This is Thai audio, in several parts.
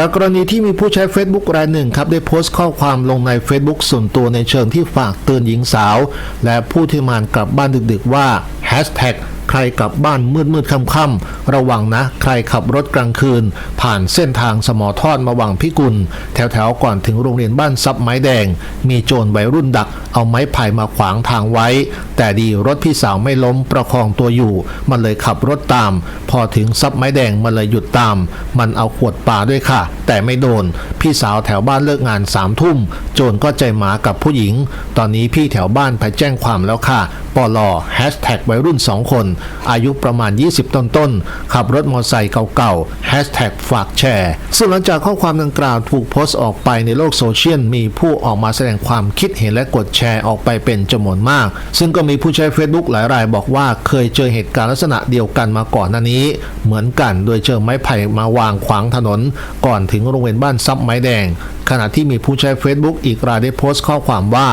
จากกรณีที่มีผู้ใช้ Facebook รายหนึ่งครับได้โพสต์ข้อความลงใน Facebook ส่วนตัวในเชิงที่ฝากเตือนหญิงสาว และผู้ที่มานกลับบ้านดึกๆว่า Hashtag ใครกลับบ้านมืดมืดค่ำค่ำๆระวังนะ ใครขับรถกลางคืน ผ่านเส้นทางสมอทอดมาวังพิกุล แถวๆก่อนถึงโรงเรียนบ้านซับไม้แดง มีโจรวัยรุ่นดัก เอาไม้ไผ่มาขวางทางไว้ แต่ดีรถพี่สาวไม่ล้มประคองตัวอยู่ มันเลยขับรถตาม พอถึงซับไม้แดงมันเลยหยุดตาม มันเอาขวดปาด้วยค่ะ แต่ไม่โดน พี่สาวแถวบ้านเลิกงานสามทุ่ม โจรก็ใจหมากับผู้หญิง ตอนนี้พี่แถวบ้านไปแจ้งความแล้วค่ะปลอแฮชแท็กวัยรุ่น2คนอายุประมาณ 20ต้นต้นๆ ขับรถมอเตอร์ไซค์เก่าๆแฮชแท็กฝากแชร์ ซึ่งหลังจากข้อความดังกล่าวถูกโพสต์ออกไปในโลกโซเชียล มีผู้ออกมาแสดงความคิดเห็นและกดแชร์ออกไปเป็นจำนวนมาก ซึ่งก็มีผู้ใช้ Facebook หลายรายบอกว่าเคยเจอเหตุการณ์ลักษณะเดียวกันมาก่อนหน้านี้ เหมือนกันโดยเจอไม้ไผ่มาวางขวางถนน ก่อนถึงโรงเรียนบ้านซับไม้แดง ขณะที่มีผู้ใช้ Facebook อีกรายได้โพสต์ข้อความว่า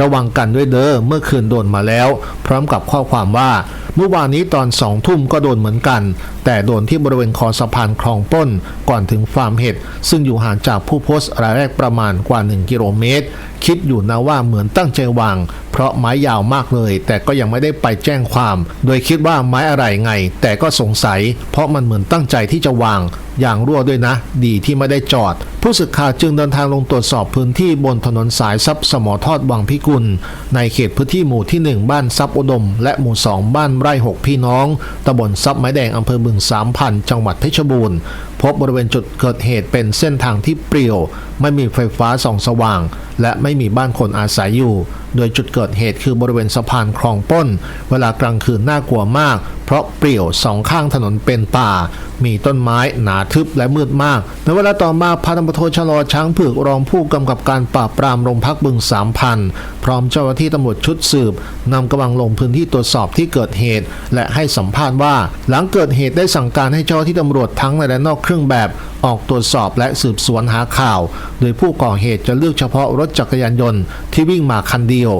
ระวังกันด้วยเด้อเมื่อคืนโดนมาแล้ว พร้อมกับข้อความว่า เมื่อวานนี้ตอนสองทุ่มก็โดนเหมือนกัน แต่โดนที่บริเวณคอสะพานคลองป้น ก่อนถึงฟาร์มเห็ดซึ่งอยู่ห่างจากผู้โพสต์รายแรกประมาณกว่า 1 กิโลเมตร คิดอยู่นะว่าเหมือนตั้งใจวาง ราะไม้ยาวมากเลย แต่ก็ยังไม่ได้ไปแจ้งความ โดยคิดว่าไม้อะไรไง แต่ก็สงสัย เพราะมันเหมือนตั้งใจที่จะวาง อย่างรั่วด้วยนะ ดีที่ไม่ได้จอด ผู้สื่อข่าวจึงเดินทางลงตรวจสอบพื้นที่บนถนนสายซับสมอทอดวังพิกุล ในเขตพื้นที่หมู่ที่ 1 บ้านซับอุดม และหมู่ 2 บ้านไร่ 6 พี่น้องตำบลซับไม้แดงอำเภอบึงสามพันจังหวัดเพชรบูรณ์พบบริเวณจุดเกิดเหตุเป็นเส้นทางที่เปลี่ยว ไม่มีไฟฟ้าส่องสว่าง และไม่มีบ้านคนอาศัยอยู่ โดยจุดเกิดเหตุคือบริเวณสะพานคลองป้น เวลากลางคืนน่ากลัวมาก เพราะเปลี่ยวสองข้างถนนเป็นป่า มีต้นไม้หนาทึบและมืดมาก ในเวลาต่อมาพันตำรวจโทชะลอช้างผึกรองผู้กำกับการปราบปรามโรงพักบึงสามพันพร้อมเจ้าหน้าที่ตำรวจชุดสืบนำกำลังลงพื้นที่ตรวจสอบที่เกิดเหตุ และให้สัมภาษณ์ว่า หลังเกิดเหตุได้สั่งการให้เจ้าหน้าที่ตำรวจทั้งในและนอกเครื่องแบบออกตรวจสอบและสืบสวนหาข่าว โดยผู้ก่อเหตุจะเลือกเฉพาะรถจักรยานยนต์ที่วิ่งมาคันเดียว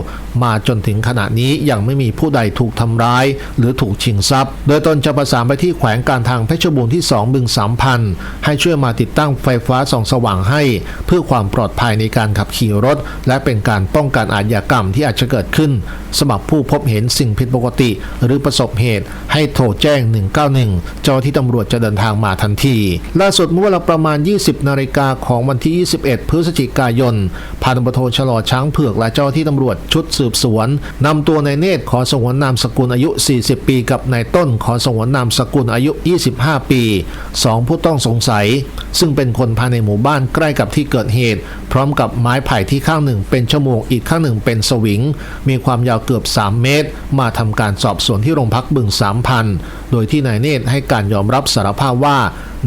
มาจนถึงขณะนี้ยังไม่มีผู้ใดถูกทำร้าย หรือถูกชิงทรัพย์โดยตนจะประสานไปที่แขวงการทางเพชรบูรณ์ที่ 2 บึงสามพันให้ช่วยมาติดตั้งไฟฟ้าส่องสว่างให้ เพื่อความปลอดภัยในการขับขี่รถ และเป็นการป้องกันอาชญากรรมที่อาจจะเกิดขึ้นสำหรับผู้พบเห็นสิ่งผิดปกติ หรือประสบเหตุ ให้โทรแจ้ง 191 เจ้าหน้าที่ตำรวจจะเดินทางมาทันที ล่าสุดเมื่อเวลาประมาณ 20 นาฬิกาของวันที่ 21 พฤศจิกายนพันตำรวจโทชะลอช้างเผือกและเจ้าหน้าที่ตำรวจชุดสืบสวนนำตัวนายเนตรขอสงวนนามสกุลอายุ 40 ปีกับนายต้นขอสงวนนามสกุลอายุ 25 ปีสองผู้ต้องสงสัย ซึ่งเป็นคนภายในหมู่บ้านใกล้กับที่เกิดเหตุ พร้อมกับไม้ไผ่ที่ข้างหนึ่งเป็นชั่วโมงอีกข้างหนึ่งเป็นสวิง มีความยาวเกือบ 3 เมตร มาทำการสอบสวนที่โรงพักบึงสามพันโดยที่นายเนตรให้การยอมรับสารภาพว่า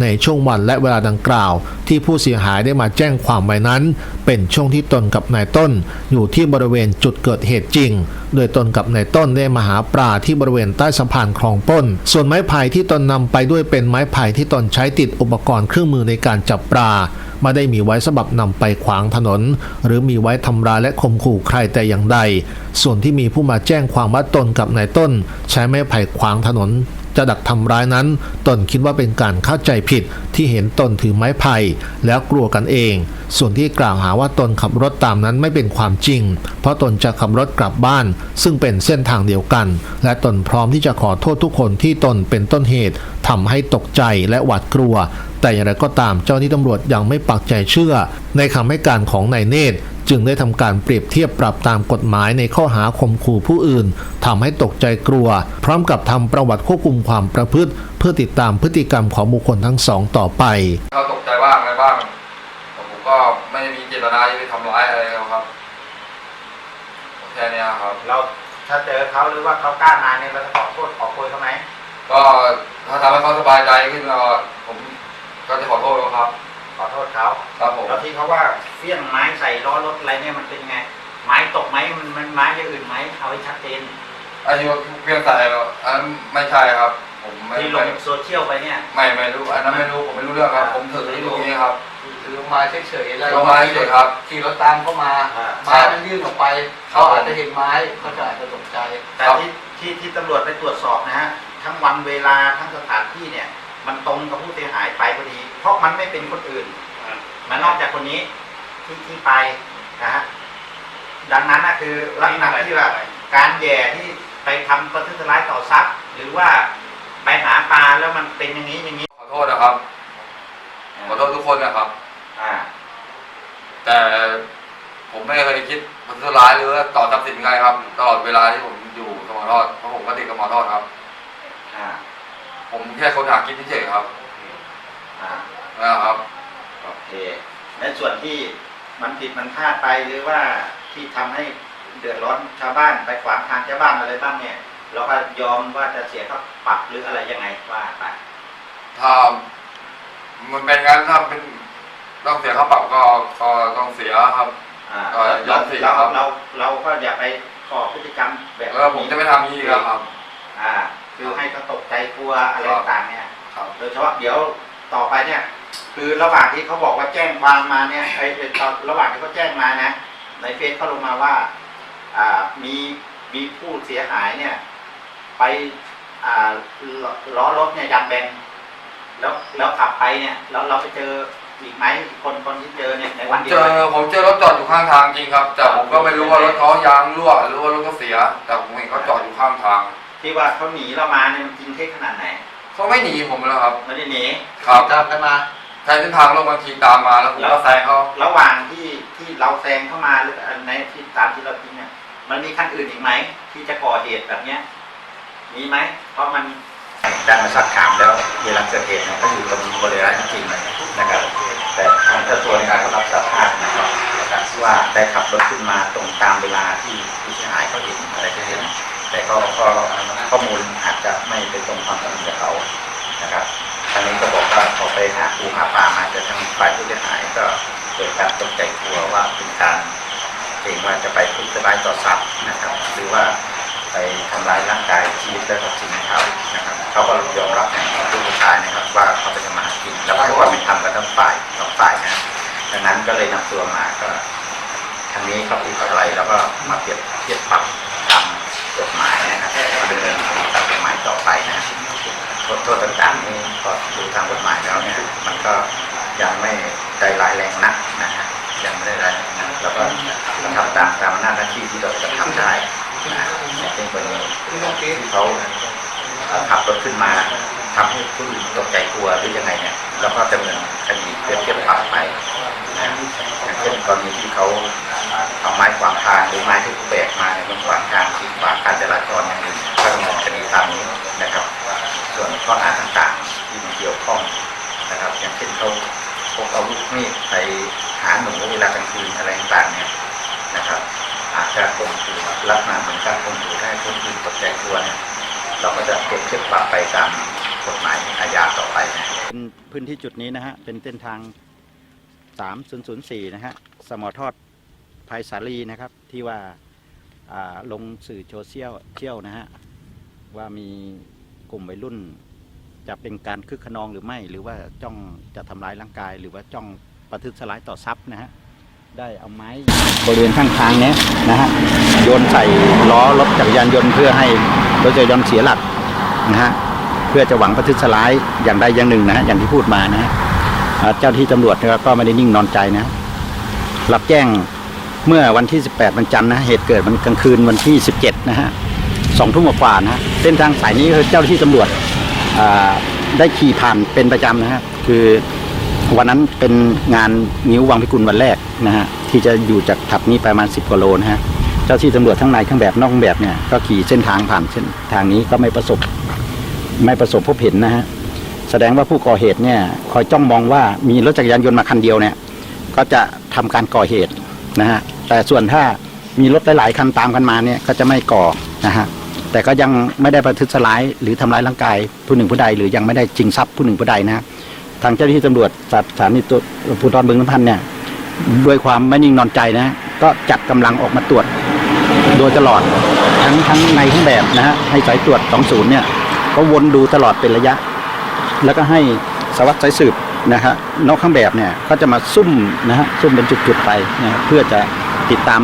ในช่วงวันและเวลาดังกล่าว ที่ผู้เสียหายได้มาแจ้งความไว้นั้น เป็นช่วงที่ตนกับนายต้น อยู่ที่บริเวณจุดเกิดเหตุจริง โดยตนกับนายต้นได้มาหาปลาที่บริเวณใต้สะพานคลองป้น ส่วนไม้ไผ่ที่ตนนำไปด้วยเป็นไม้ไผ่ที่ตนใช้ติดอุปกรณ์เครื่องมือในการจับปลาไม่ได้มีไว้สำหรับนำไปขวางถนน หรือมีไว้ทำร้ายและข่มขู่ใครแต่อย่างใด ส่วนที่มีผู้มาแจ้งความว่าตนกับนายต้น ใช้ไม้ไผ่ขวางถนน จะดักทำร้ายนั้น ตนคิดว่าเป็นการเข้าใจผิดที่เห็นตนถือไม้ไผ่แล้วกลัวกันเอง ส่วนที่กล่าวหาว่าตนขับรถตามนั้นไม่เป็นความจริง เพราะตนจะขับรถกลับบ้าน ซึ่งเป็นเส้นทางเดียวกัน และตนพร้อมที่จะขอโทษทุกคนที่ตนเป็นต้นเหตุทำให้ตกใจและหวาดกลัว แต่อย่างไรก็ตามเจ้าหน้าที่ตำรวจยังไม่ปักใจเชื่อ ในคำให้การของนายเนตรจึงได้ทำการเปรียบเทียบปรับตามกฎหมายในข้อหาข่มขู่ผู้อื่นทำให้ตกใจกลัว พร้อมกับทำประวัติควบคุมความประพฤติ เพื่อติดตามพฤติกรรมของบุคคลทั้งสองต่อไปเขาตกใจบ้างอะไรบ้างแต่ผมก็ไม่ได้มีเจตนาจะไปทำร้ายอะไรเขาครับแค่เนี้ยครับเราถ้าเจอเขาหรือว่าเขากล้ามาเนี่ยเราจะขอโทษขอโพยเขาไหมก็ถ้าทำให้เขาสบายใจขึ้นก็ผม ก็จะขอโทษเขาครับ ขอโทษเขาครับผม แล้วที่เขาว่าเฟี้ยงไม้ใส่ล้อรถอะไรเนี่ยมันเป็นไง ไม้ตกไหมมันมันไม้อย่างอื่นไหมเอาให้ชัดเจนไอ้ที่ว่าเพียงใส่อันนั้นไม่ใช่ครับ ผมไม่ที่ลไม่งโซเชียลไปเนี่ย ไม่ไม่รู้ อันนั้นไม่รู้ผมไม่รู้เรื่องครับ ผมถือที่ตรงนี้ครับถือมาเฉยๆแล้วลงมาเฉยๆครับ ขี่รถตามเข้ามาอ่า ไม้มันยื่นออกไปครับเขาอาจจะเห็นไม้เขาจะอาจจะตกใจ แต่ครับ ที่ที่ที่ตำรวจไปตรวจสอบนะฮะทั้งวันเวลาทั้งสถานที่เนี่ย มันตรงกับผู้เสียหายไปพอดี เพราะมันไม่เป็นคนอื่น มันนอกจากคนนี้ที่ที่ไปนะฮะดังนั้นนะคือลักษณะที่ว่าการแย่ที่ไปทำประทุษร้ายต่อทรัพย์ หรือว่าไปหาปลาแล้วมันเป็นอย่างนี้อย่างนี้ ขอโทษนะครับ ขอโทษทุกคนนะครับ อ่า แต่ผมไม่เคยคิดมันจะร้ายหรือว่าต่อทรัพย์สินใครครับ ตลอดเวลาที่ผมอยู่สมอทอดเพราะผมก็ติดกับหมอทอดครับอ่า ผมแค่คนหากินเฉยๆครับอ่านะครับโอเคในส่วนที่มันผิดมันพลาดไปหรือว่าที่ทำให้เดือดร้อนชาวบ้านไปขวางทางชาวบ้านอะไรบ้างเนี่ยเราก็ยอมว่าจะเสียค่าปรับหรืออะไรยังไงว่าไปถ้ามันเป็นงั้นถ้าเป็นต้องเสียค่าปรับก็ก็ต้องเสียครับอ่าก็ยอมเสียเราครับเราเราก็อย่าไปก่อพฤติกรรมแบบแล้วผมจะไม่ทำอย่างนี้อีกแล้วครับอ่า คือให้เขาตกใจกลัวอะไรต่างๆเนี่ยโดยเฉพาะเดี๋ยวต่อไปเนี่ย คือระหว่างที่เขาบอกว่าแจ้งความมาเนี่ยไอ้ตอนระหว่างที่เขาแจ้งมานะ ในเฟซเขาลงมาว่าอ่ามีมีผู้เสียหายเนี่ย ไปอ่าล้อรถเนี่ยยางแบนแล้วแล้วขับไปเนี่ยแล้วเราไปเจออีกไหมคนคนที่เจอเนี่ยในวันเดียวอกันผมเจอรถจอดอยู่ข้างทางจริงครับ แต่ผมก็ไม่รู้ว่ารถเขายางรั่วหรือว่ารถเขาเสีย แต่ผมเห็นเขาจอดอยู่ข้างทาง ที่ว่าเขาหนีเรามาเนี่ยมันจริงเท็จขนาดไหนเขาไม่หนีผมแล้วครับไม่ได้หนีครับตามกันมาใช้เส้นทางลงบางทีตามมาแล้วผมก็แซงเขาระหว่างที่ที่เราแซงเข้ามาหรือในที่ตามที่เราทิ้งเนี่ยมันมีคันอื่นอีกไหมที่จะก่อเหตุแบบเนี้ยมีไหมเพราะมันได้มาสักถามแล้วเวลาเกิดเหตุเนี่ยก็อยู่ตรงบริเวณจริงๆนะครับ แต่ทางเจ้าตัวในการเขารับสารภาพนะครับว่าได้ขับรถขึ้นมาตรงตามเวลาที่ผู้เสียหาย แต่ก็ก็ข้อมูลอาจจะไม่เป็นตรงความจริงกับเขานะครับทางนี้ก็บอกว่าเขาไปหาปูหาปลามาแต่ทางฝ่ายผู้เสียหายก็เกิดการตกใจกลัวว่าเป็นการเกรงว่าจะไปทุจร้ายต่อทรัพย์นะครับ หรือว่าไปทำร้ายร่างกายชีวิตและทรัพย์สินของเขานะครับเขาก็ยอมรับในของผู้ชายนะครับ ว่าเขาเป็นมาหากินแล้วก็ความเป็นธรรมกับทั้งฝ่ายสองฝ่ายนะดังนั้นก็เลยนำตัวมาก็ทางนี้เขาผิดอะไรแล้วก็มาเปรียบเทียบปรับ ดำเนินคดีตามกฎหมายต่อไปนะโทษโทษต่างๆนี่ก็ดูทางกฎหมายแล้วเนี่ยมันก็ยังไม่ได้ร้ายแรงนักนะฮะยังไม่ได้ร้ายแรงนักแล้วก็ทำตามตามหน้าที่ที่เราจะทำได้นะอย่างเช่นกรณีที่เขาขับรถขึ้นมาทำให้ผู้อื่นตกใจกลัวหรือยังไงเนี่ยเราก็ดำเนินคดีเปรียบเทียบปรับไปนะอย่างเช่นกรณีที่เขาเอาไม้ขวางทางหรือไม้ ตัวเนี่ยเราก็จะเก็บเทียบปรับไปตามกฎหมายอาญาต่อไปนะเป็นพื้นที่จุดนี้นะฮะ เป็นเส้นทาง 3004 นะฮะ สมอทอดภัยสาลีนะครับ ที่ว่าอ่าลงสื่อโซเชียลเที่ยวนะฮะ ว่ามีกลุ่มวัยรุ่น จะเป็นการคึกขนองหรือไม่ หรือว่าจ้องจะทำร้ายร่างกาย หรือว่าจ้องประทุษร้ายต่อทรัพย์นะฮะ ได้เอาไม้บริเวณข้างทางเนี้ยนะฮะโยนใส่ล้อรถจักรยานยนต์เพื่อให้รถจักรยานยนต์เสียหลักนะฮะเพื่อจะหวังประทุษร้ายอย่างใดอย่างหนึ่งนะฮะอย่างที่พูดมานะฮะเจ้าที่ตำรวจก็ไม่ได้นิ่งนอนใจนะรับแจ้งเมื่อวันที่ 18วันจันทร์นะเหตุเกิดวันกลางคืนวันที่ 17นะฮะสองทุ่มกว่านะฮะเส้นทางสายนี้คือเจ้าที่ตำรวจได้ขี่ผ่านเป็นประจำนะฮะคือ วันนั้นเป็นงานนิ้ววังพิกุลวันแรกนะฮะที่จะอยู่จากถับนี้ประมาณ 10กิโลนะฮะเจ้าที่ตำรวจทั้งในเครื่องแบบนอกเครื่องแบบเนี่ยก็ขี่เส้นทางผ่านเส้นทางนี้ก็ไม่ประสบไม่ประสบพบเห็นนะฮะแสดงว่าผู้ก่อเหตุเนี่ยคอยจ้องมองว่ามีรถจักรยานยนต์มาคันเดียวเนี่ยก็จะทำการก่อเหตุนะฮะแต่ส่วนถ้ามีรถหลายๆคันตามกันมาเนี่ยก็จะไม่ก่อนะฮะแต่ก็ยังไม่ได้ประทุษร้ายหรือทำร้ายร่างกายผู้หนึ่งผู้ใดหรือยังไม่ได้จิงทรัพย์ผู้หนึ่งผู้ใดนะ ทางเจ้าหน้าที่ตำรวจสถานีตำรวจภูธรบึงน้ำพันเนี่ยด้วยความไม่นิ่งนอนใจนะก็จัดกำลังออกมาตรวจโดยตลอดทั้งทั้งในทั้งแบบนะฮะให้สายตรวจ20เนี่ยก็วนดูตลอดเป็นระยะ แล้วก็ให้สวัสดิ์สายสืบนะฮะนอกเครื่องแบบเนี่ยก็จะมาซุ่มนะฮะซุ่มเป็นจุดๆไปนะฮะเพื่อจะติดตาม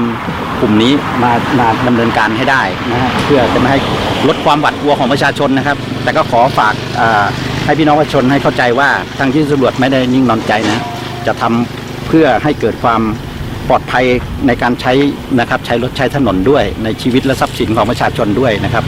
กลุ่มนี้มามาดำเนินการให้ได้นะฮะเพื่อจะไม่ให้ลดความหวาดกลัวของประชาชนนะครับ แต่ก็ขอฝากอ่า ให้พี่น้องประชาชนให้เข้าใจว่าทางที่ตำรวจไม่ได้นิ่งนอนใจนะ จะทำเพื่อให้เกิดความปลอดภัยในการใช้นะครับใช้รถใช้ถนนด้วยในชีวิตและทรัพย์สินของประชาชนด้วยนะครับ